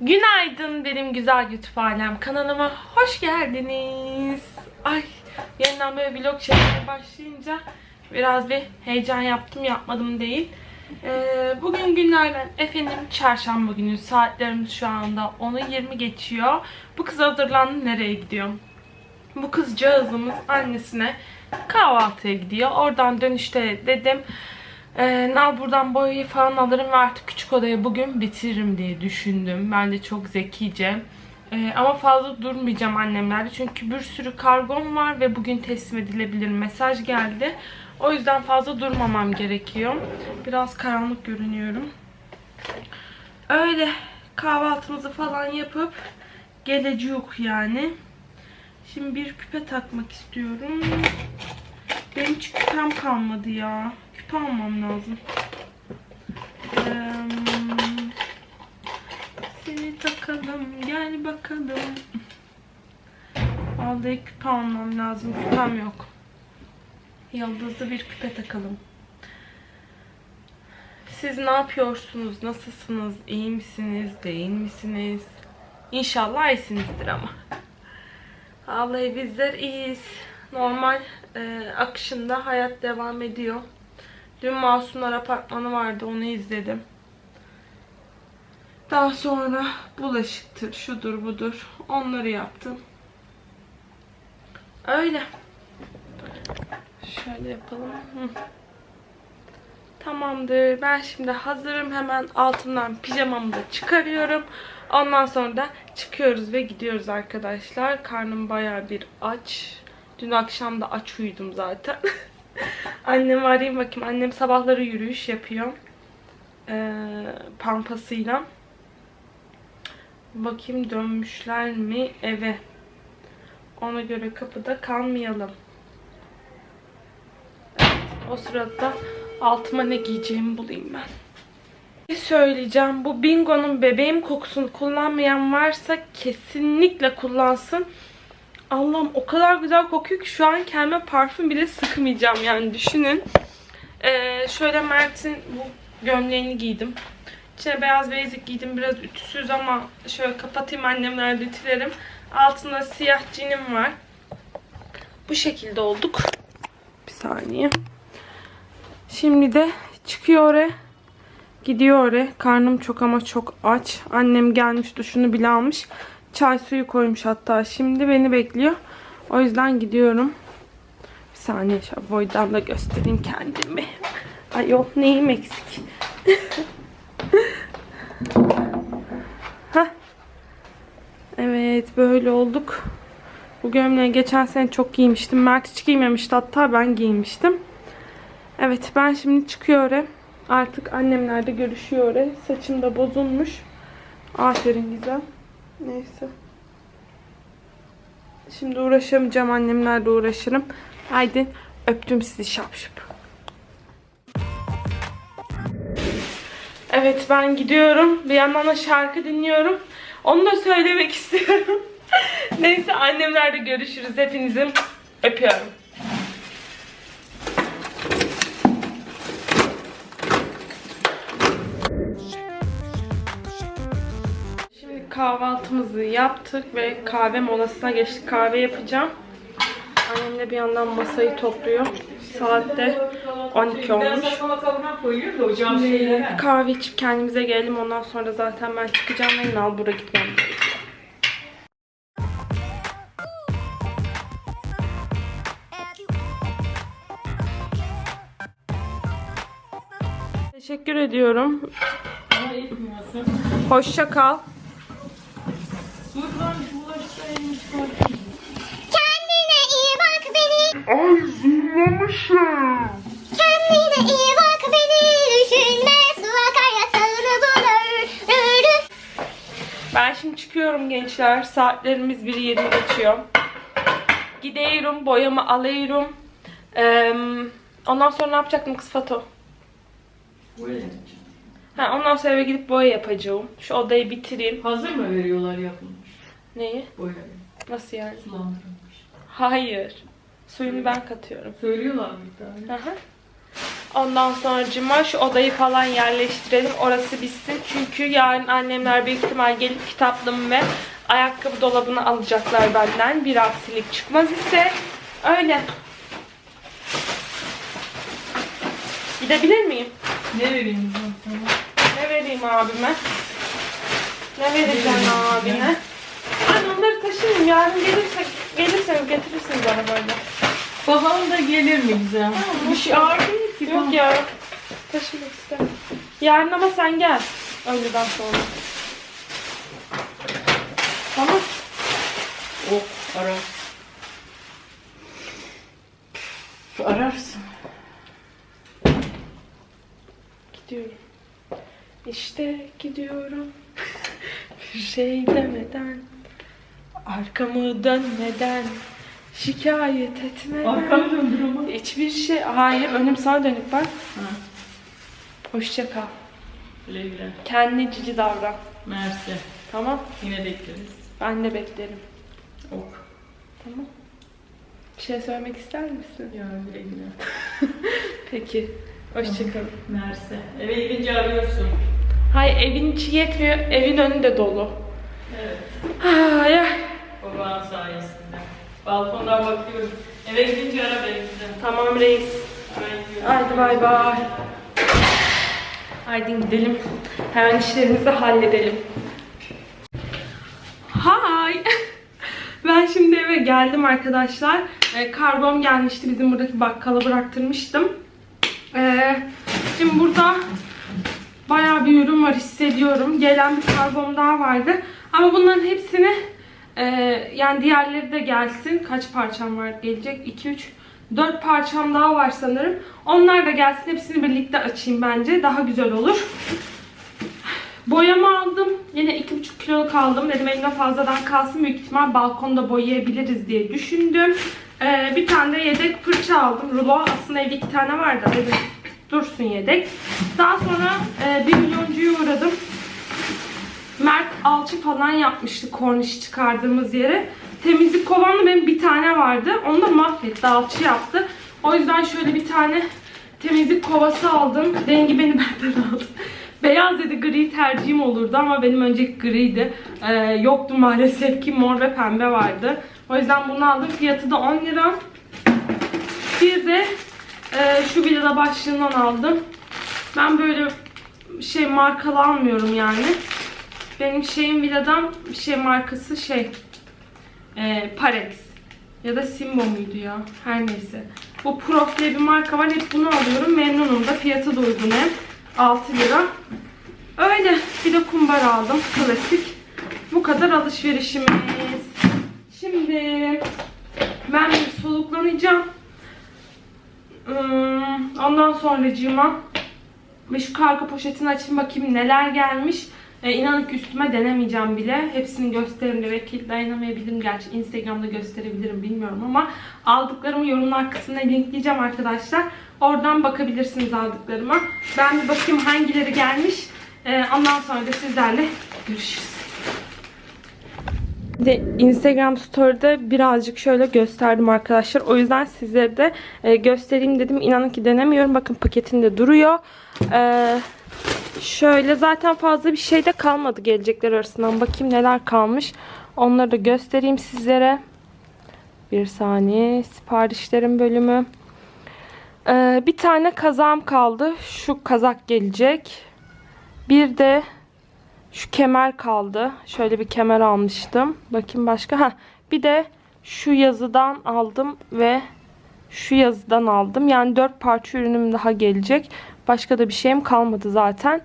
Günaydın benim güzel alem kanalıma hoş geldiniz. Ay yeniden böyle vlog çekmeye başlayınca biraz bir heyecan yaptım yapmadım değil. Ee, bugün günlerden efendim çarşamba günü saatlerimiz şu anda 10'u 20 geçiyor. Bu kız hazırlandı nereye gidiyor? Bu kızcağızımız annesine kahvaltıya gidiyor. Oradan dönüşte dedim ee, Nal buradan boyayı falan alırım ve artık küçük odayı bugün bitiririm diye düşündüm. Ben de çok zekice. Ee, ama fazla durmayacağım annemlerde. Çünkü bir sürü kargom var ve bugün teslim edilebilir mesaj geldi. O yüzden fazla durmamam gerekiyor. Biraz karanlık görünüyorum. Öyle kahvaltımızı falan yapıp geleceğiz yani. Şimdi bir küpe takmak istiyorum. Benim hiç küpem kalmadı ya. Küpe almam lazım. Ee, seni takalım. Gel bakalım. Vallahi küpe almam lazım. Küpem yok. Yıldızlı bir küpe takalım. Siz ne yapıyorsunuz? Nasılsınız? İyi misiniz? Değil misiniz? İnşallah iyisinizdir ama. Vallahi bizler iyiyiz. Normal e, akışında hayat devam ediyor. Dün Masumlar Apartmanı vardı. Onu izledim. Daha sonra bulaşıktır, şudur budur. Onları yaptım. Öyle. Şöyle yapalım. Hı. Tamamdır. Ben şimdi hazırım. Hemen altından pijamamı da çıkarıyorum. Ondan sonra da çıkıyoruz ve gidiyoruz arkadaşlar. Karnım baya bir aç. Dün akşam da aç uyudum zaten. Annemi arayayım bakayım. Annem sabahları yürüyüş yapıyor. Ee, pampasıyla. Bakayım dönmüşler mi eve. Ona göre kapıda kalmayalım. Evet, o sırada altıma ne giyeceğimi bulayım ben. Bir söyleyeceğim. Bu Bingo'nun bebeğim kokusunu kullanmayan varsa kesinlikle kullansın. Allah'ım o kadar güzel kokuyor ki şu an kendime parfüm bile sıkmayacağım yani düşünün. Ee, şöyle Mert'in bu gömleğini giydim. İçine beyaz basic giydim. Biraz ütüsüz ama şöyle kapatayım annemlerde ütülerim. Altında siyah cinim var. Bu şekilde olduk. Bir saniye. Şimdi de çıkıyor oraya. Gidiyor oraya. Karnım çok ama çok aç. Annem gelmiş duşunu bile almış. Çay suyu koymuş hatta. Şimdi beni bekliyor. O yüzden gidiyorum. Bir saniye şöyle boydan da göstereyim kendimi. Ay yok neyim eksik. Hah. Evet böyle olduk. Bu gömleği geçen sene çok giymiştim. Mert hiç giymemişti hatta ben giymiştim. Evet ben şimdi çıkıyorum. Artık annemlerde görüşüyor. Saçım da bozulmuş. Aferin güzel. Neyse. Şimdi uğraşamayacağım. Annemlerle uğraşırım. Haydi öptüm sizi şapşup. Evet ben gidiyorum. Bir yandan da şarkı dinliyorum. Onu da söylemek istiyorum. Neyse annemlerle görüşürüz. Hepinizi öpüyorum. Kahvaltımızı yaptık ve kahve molasına geçtik. Kahve yapacağım. Annem de bir yandan masayı topluyor. Saatte 12 olmuş. Kahve içip kendimize gelelim. Ondan sonra zaten ben çıkacağım ve Nalbur'a gitmem. Teşekkür ediyorum. Hoşça kal. Kendine iyi bak beni. Ay zoomlamışım. Kendine iyi bak beni. Düşünme su akar yatağını bulur. Rürü. Ben şimdi çıkıyorum gençler. Saatlerimiz 1.20 geçiyor. Gidiyorum, boyamı alıyorum. Ee, ondan sonra ne yapacaktım kız Fato? Ha, ondan sonra eve gidip boya yapacağım. Şu odayı bitireyim. Hazır mı veriyorlar yapılmış Neyi? boyayı? Nasıl yani? Sulandırılmış. Hayır. Suyunu ben katıyorum. Söylüyorlar bir tane. Aha. Ondan sonra cuma şu odayı falan yerleştirelim. Orası bitsin. Çünkü yarın annemler büyük ihtimal gelip kitaplığımı ve ayakkabı dolabını alacaklar benden. Bir aksilik çıkmaz ise öyle. Gidebilir miyim? Ne vereyim ben sana? Ne vereyim abime? Ne vereceğim Ne? abine? Ben onları taşıyayım. Yarın gelirse, gelirseniz getirirsiniz arabayla. Babam da gelir mi bize? Bir şey ağır değil ki. Yok ya. Taşımak istemem. Yarın ama sen gel. Öğleden sonra. Tamam. Oh arar. Ararsın. Gidiyorum. İşte gidiyorum. Bir şey demeden. Arkamı dönmeden. Şikayet etmeden. Arkamı döndür ama. Hiçbir şey. Hayır önüm sana dönük bak. Ha. Hoşça kal. Güle güle. Kendine cici davran. Mersi. Tamam. Yine bekleriz. Ben de beklerim. Ok. Tamam. Bir şey söylemek ister misin? Ya güle güle. Peki. Hoşçakalın. Mersi. Eve gidince arıyorsun. Hay evin içi yetmiyor. Evin önü de dolu. Evet. Ay, ay. Baban sayesinde. Balkondan bakıyorum. Eve gidince ara beni. Tamam reis. Haydi bay bay. Haydi gidelim. Hemen işlerimizi halledelim. Hay. Ben şimdi eve geldim arkadaşlar. Ee, karbon gelmişti. Bizim buradaki bakkala bıraktırmıştım. Ee, şimdi burada bayağı bir ürün var hissediyorum. Gelen bir karbon daha vardı. Ama bunların hepsini e, yani diğerleri de gelsin. Kaç parçam var gelecek? 2, 3, 4 parçam daha var sanırım. Onlar da gelsin. Hepsini birlikte açayım bence. Daha güzel olur. Boyama aldım. Yine 2,5 kiloluk aldım. Dedim elimde fazladan kalsın. Büyük ihtimal balkonda boyayabiliriz diye düşündüm. Ee, bir tane de yedek fırça aldım. Rulo. Aslında evde iki tane vardı. Dedim dursun yedek. Daha sonra e, bir milyoncuya uğradım. Mert alçı falan yapmıştı korniş çıkardığımız yere. Temizlik kovanlı benim bir tane vardı. Onu da mahvetti. Alçı yaptı. O yüzden şöyle bir tane temizlik kovası aldım. Rengi beni benden aldı. Beyaz dedi gri tercihim olurdu ama benim önceki griydi. Ee, yoktu maalesef ki mor ve pembe vardı. O yüzden bunu aldım. Fiyatı da 10 lira. Bir de e, şu villada başlığından aldım. Ben böyle şey markalı almıyorum yani. Benim şeyim villadan şey markası şey e, Parex ya da Simbo muydu ya her neyse. Bu Prof diye bir marka var hep bunu alıyorum memnunum da fiyatı da uygun hem 6 lira. Öyle bir de kumbar aldım klasik. Bu kadar alışverişimiz. Şimdi ben bir soluklanacağım. Hmm, Ondan sonracığıma ve şu kargo poşetini açayım bakayım neler gelmiş. Ee, inanın ki üstüme denemeyeceğim bile. Hepsini gösteririm de ve kilitleyemeyebilirim. Gerçi Instagram'da gösterebilirim bilmiyorum ama aldıklarımı yorumlar kısmına linkleyeceğim arkadaşlar. Oradan bakabilirsiniz aldıklarıma. Ben bir bakayım hangileri gelmiş. Ee, ondan sonra da sizlerle görüşürüz. De Instagram Story'de birazcık şöyle gösterdim arkadaşlar. O yüzden sizlere de e, göstereyim dedim. İnanın ki denemiyorum. Bakın paketinde duruyor. Ee, şöyle zaten fazla bir şey de kalmadı gelecekler arasından. Bakayım neler kalmış. Onları da göstereyim sizlere. Bir saniye. Siparişlerin bölümü. Ee, bir tane kazağım kaldı. Şu kazak gelecek. Bir de şu kemer kaldı. Şöyle bir kemer almıştım. Bakayım başka. Ha, bir de şu yazıdan aldım ve şu yazıdan aldım. Yani dört parça ürünüm daha gelecek. Başka da bir şeyim kalmadı zaten.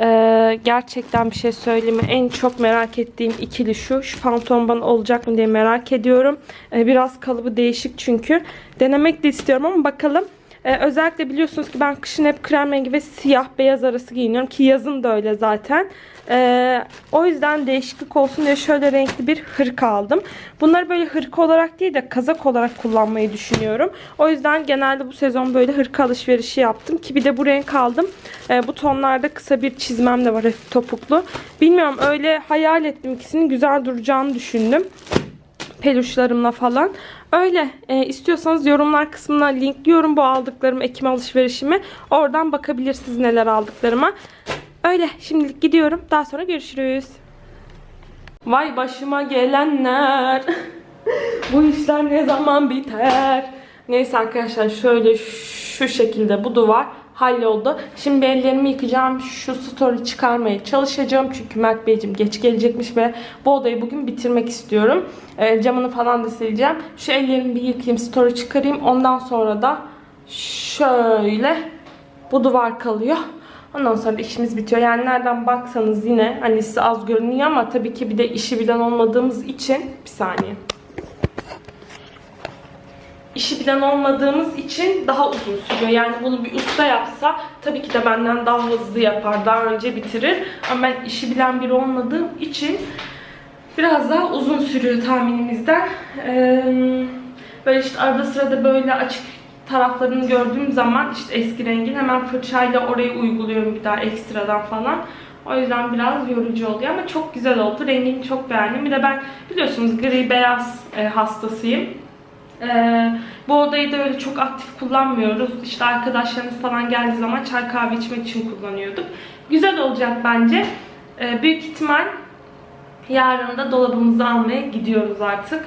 Ee, gerçekten bir şey söyleyeyim? En çok merak ettiğim ikili şu. Şu fantom bana olacak mı diye merak ediyorum. Ee, biraz kalıbı değişik çünkü. Denemek de istiyorum ama bakalım. Ee, özellikle biliyorsunuz ki ben kışın hep krem rengi ve siyah beyaz arası giyiniyorum ki yazın da öyle zaten. Ee, o yüzden değişiklik olsun diye şöyle renkli bir hırka aldım. Bunları böyle hırka olarak değil de kazak olarak kullanmayı düşünüyorum. O yüzden genelde bu sezon böyle hırka alışverişi yaptım ki bir de bu renk aldım. Ee, bu tonlarda kısa bir çizmem de var topuklu. Bilmiyorum öyle hayal ettim ikisinin güzel duracağını düşündüm. Peluşlarımla falan. Öyle e, istiyorsanız yorumlar kısmına linkliyorum bu aldıklarım Ekim alışverişimi. Oradan bakabilirsiniz neler aldıklarıma. Öyle şimdilik gidiyorum. Daha sonra görüşürüz. Vay başıma gelenler. bu işler ne zaman biter? Neyse arkadaşlar şöyle şu şekilde bu duvar halloldu. Şimdi ellerimi yıkayacağım. Şu story çıkarmaya çalışacağım. Çünkü Mert Beyciğim geç gelecekmiş ve bu odayı bugün bitirmek istiyorum. Ee, camını falan da sileceğim. Şu ellerimi bir yıkayayım, story çıkarayım. Ondan sonra da şöyle bu duvar kalıyor. Ondan sonra işimiz bitiyor. Yani nereden baksanız yine hani size az görünüyor ama tabii ki bir de işi bilen olmadığımız için bir saniye işi bilen olmadığımız için daha uzun sürüyor. Yani bunu bir usta yapsa tabii ki de benden daha hızlı yapar, daha önce bitirir. Ama ben işi bilen biri olmadığım için biraz daha uzun sürüyor tahminimizden. Ee, böyle işte arada sırada böyle açık taraflarını gördüğüm zaman işte eski rengin hemen fırçayla orayı uyguluyorum bir daha ekstradan falan. O yüzden biraz yorucu oluyor ama çok güzel oldu. Rengini çok beğendim. Bir de ben biliyorsunuz gri beyaz e, hastasıyım. Ee, bu odayı da öyle çok aktif kullanmıyoruz. İşte arkadaşlarımız falan geldiği zaman çay kahve içmek için kullanıyorduk. Güzel olacak bence. Ee, büyük ihtimal yarın da dolabımızı almaya gidiyoruz artık.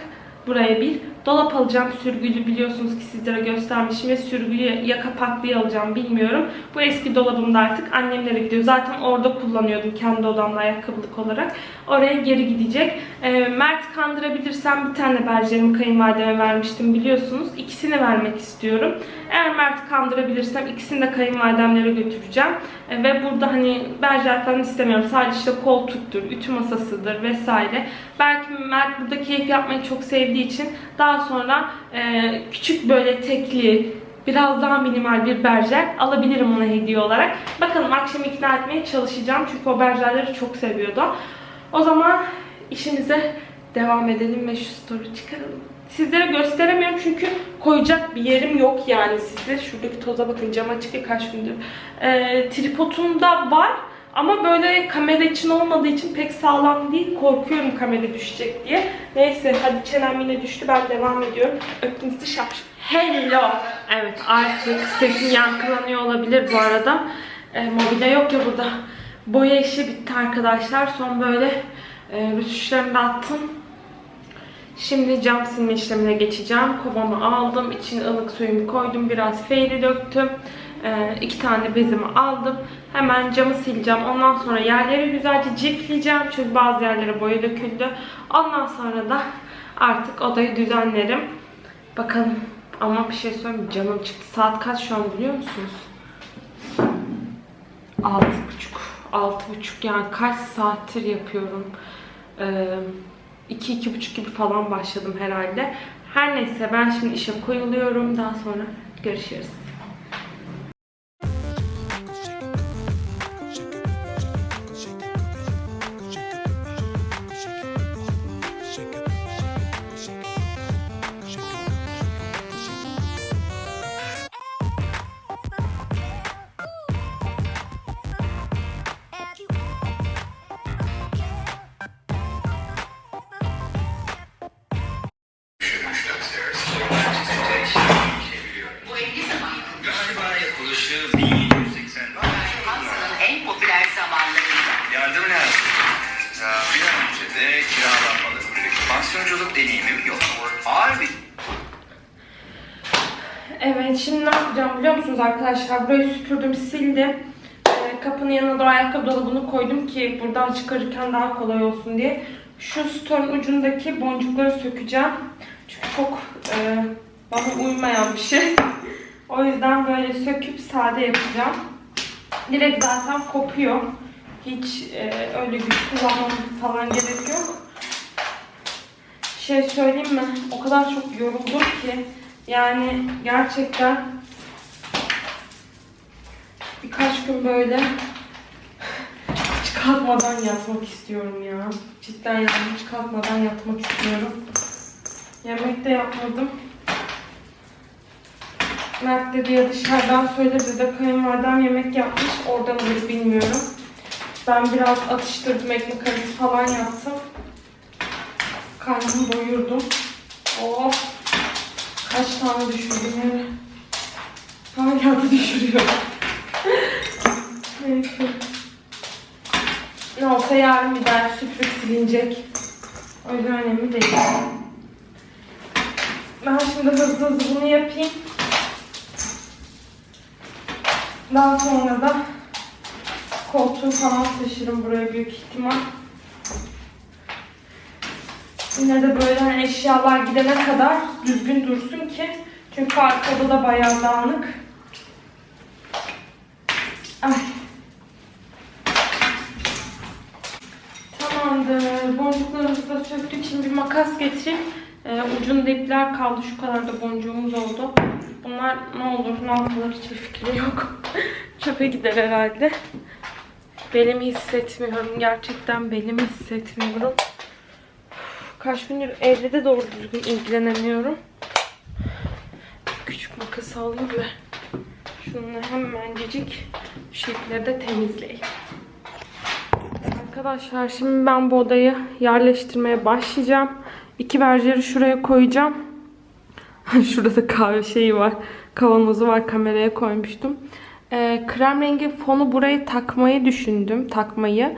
Buraya bir dolap alacağım. Sürgülü biliyorsunuz ki sizlere göstermişim ve sürgülü ya kapaklı alacağım bilmiyorum. Bu eski dolabımda artık annemlere gidiyor. Zaten orada kullanıyordum kendi odamda ayakkabılık olarak. Oraya geri gidecek. Ee, Mert kandırabilirsem bir tane berjerimi kayınvalideme vermiştim biliyorsunuz. İkisini vermek istiyorum. Eğer Mert'i kandırabilirsem ikisini de kayınvalidemlere götüreceğim. Ee, ve burada hani berjer falan istemiyorum. Sadece işte koltuktur, ütü masasıdır vesaire. Belki Mert burada keyif yapmayı çok sevdiği için daha sonra e, küçük böyle tekli, biraz daha minimal bir berjer alabilirim ona hediye olarak. Bakalım akşam ikna etmeye çalışacağım. Çünkü o berjerleri çok seviyordu. O zaman işimize devam edelim ve şu story çıkaralım. Sizlere gösteremiyorum çünkü koyacak bir yerim yok yani size. Şuradaki toza bakın cam açık ya kaç gündür. Ee, tripodumda var ama böyle kamera için olmadığı için pek sağlam değil. Korkuyorum kamera düşecek diye. Neyse hadi çenem yine düştü ben devam ediyorum. Öptüğünüzü şapş. Hello. Evet artık sesim yankılanıyor olabilir bu arada. Ee, mobilya yok ya burada. Boya işi bitti arkadaşlar. Son böyle e, da attım. Şimdi cam silme işlemine geçeceğim. Kovamı aldım. İçine ılık suyumu koydum. Biraz feyri döktüm. Ee, iki tane bezimi aldım. Hemen camı sileceğim. Ondan sonra yerleri güzelce cifleyeceğim. Çünkü bazı yerlere boya döküldü. Ondan sonra da artık odayı düzenlerim. Bakalım. Ama bir şey söyleyeyim mi? Camım çıktı. Saat kaç şu an biliyor musunuz? Altı buçuk. Altı buçuk yani kaç saattir yapıyorum. Ee, iki, iki buçuk gibi falan başladım herhalde. Her neyse ben şimdi işe koyuluyorum. Daha sonra görüşürüz. shake it. Evet şimdi ne yapacağım biliyor musunuz arkadaşlar? Burayı süpürdüm sildim. Ee, kapının yanına da ayakkabı dolabını koydum ki buradan çıkarırken daha kolay olsun diye. Şu store'un ucundaki boncukları sökeceğim. Çünkü çok e, bana uymayan bir şey. o yüzden böyle söküp sade yapacağım. Direkt zaten kopuyor. Hiç e, öyle güç kullanmam falan gerek yok. Şey söyleyeyim mi? O kadar çok yoruldum ki yani gerçekten birkaç gün böyle hiç kalkmadan yatmak istiyorum ya. Cidden yani hiç kalkmadan yatmak istiyorum. Yemek de yapmadım. Mert dedi ya dışarıdan söyledi de kayınvalidem yemek yapmış. Oradan mıdır bilmiyorum. Ben biraz atıştırdım ekmek arası falan yaptım. Karnımı doyurdum. Oh. Kaç tane düşürdüm. Hala da düşürüyorum. Neyse. Ne olsa yarın bir daha süpürüp silinecek. O yüzden önemli değil. Ben şimdi hızlı hızlı bunu yapayım. Daha sonra da koltuğu falan taşırım buraya büyük ihtimal. Yine de böyle hani eşyalar gidene kadar düzgün dursun ki. Çünkü arkada da bayağı dağınık. Ay. Tamamdır. Boncuklarımızı da söktük. Şimdi bir makas getireyim. Ee, ucunda ipler kaldı. Şu kadar da boncuğumuz oldu. Bunlar ne olur ne yapılır hiçbir fikrim yok. Çöpe gider herhalde. Belimi hissetmiyorum. Gerçekten belimi hissetmiyorum. Kaç gündür evde de doğru düzgün ilgilenemiyorum. Küçük makas alayım ve şunları hemencecik şu ipleri de temizleyeyim. Arkadaşlar şimdi ben bu odayı yerleştirmeye başlayacağım. İki berjeri şuraya koyacağım. Şurada da kahve şeyi var. Kavanozu var kameraya koymuştum. Ee, krem rengi fonu buraya takmayı düşündüm. Takmayı.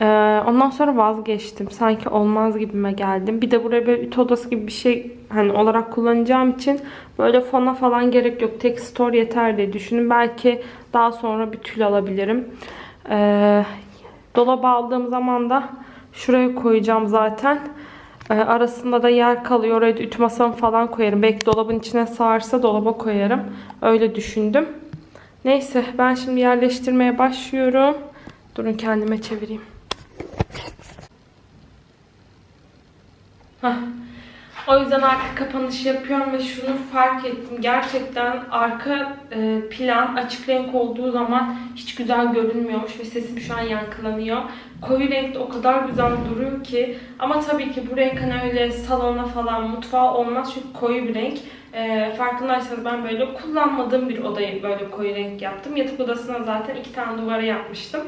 Ee, ondan sonra vazgeçtim. Sanki olmaz gibime geldim. Bir de buraya böyle ütü odası gibi bir şey hani olarak kullanacağım için böyle fona falan gerek yok. Tek store yeter diye düşündüm. Belki daha sonra bir tül alabilirim. Ee, dolaba aldığım zaman da şuraya koyacağım zaten. Ee, arasında da yer kalıyor. Oraya ütü masamı falan koyarım. Belki dolabın içine sığarsa dolaba koyarım. Öyle düşündüm. Neyse ben şimdi yerleştirmeye başlıyorum. Durun kendime çevireyim. Hah. O yüzden arka kapanışı yapıyorum ve şunu fark ettim. Gerçekten arka e, plan açık renk olduğu zaman hiç güzel görünmüyormuş ve sesim şu an yankılanıyor. Koyu renkte o kadar güzel duruyor ki. Ama tabii ki bu renk hani öyle salona falan mutfağa olmaz çünkü koyu bir renk. E, farkındaysanız ben böyle kullanmadığım bir odayı böyle koyu renk yaptım. Yatak odasına zaten iki tane duvara yapmıştım.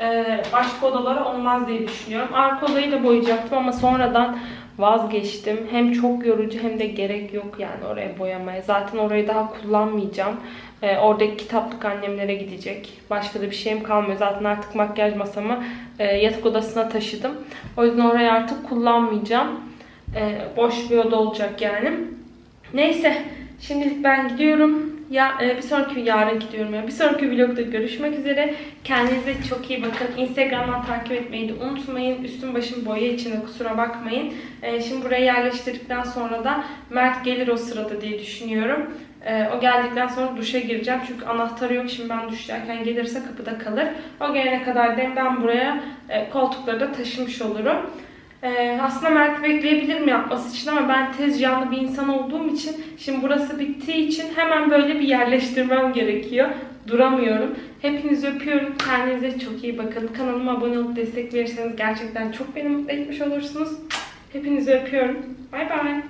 E, başka odalara olmaz diye düşünüyorum. Arka odayı da boyayacaktım ama sonradan vazgeçtim. Hem çok yorucu hem de gerek yok yani oraya boyamaya. Zaten orayı daha kullanmayacağım. Ee, oradaki kitaplık annemlere gidecek. Başka da bir şeyim kalmıyor. Zaten artık makyaj masamı e, yatak odasına taşıdım. O yüzden orayı artık kullanmayacağım. Ee, boş bir oda olacak yani. Neyse. Şimdilik ben gidiyorum. Ya e, bir sonraki yarın gidiyorum ya. Bir sonraki vlogda görüşmek üzere. Kendinize çok iyi bakın. Instagram'dan takip etmeyi de unutmayın. Üstüm başım boya içinde kusura bakmayın. E, şimdi burayı yerleştirdikten sonra da Mert gelir o sırada diye düşünüyorum. E, o geldikten sonra duşa gireceğim. Çünkü anahtarı yok. Şimdi ben duşlarken gelirse kapıda kalır. O gelene kadar da ben buraya e, koltukları da taşımış olurum. Ee, aslında Mert'i bekleyebilirim yapması için ama ben tez canlı bir insan olduğum için şimdi burası bittiği için hemen böyle bir yerleştirmem gerekiyor. Duramıyorum. Hepinizi öpüyorum. Kendinize çok iyi bakın. Kanalıma abone olup destek verirseniz gerçekten çok beni mutlu etmiş olursunuz. Hepinizi öpüyorum. Bay bay.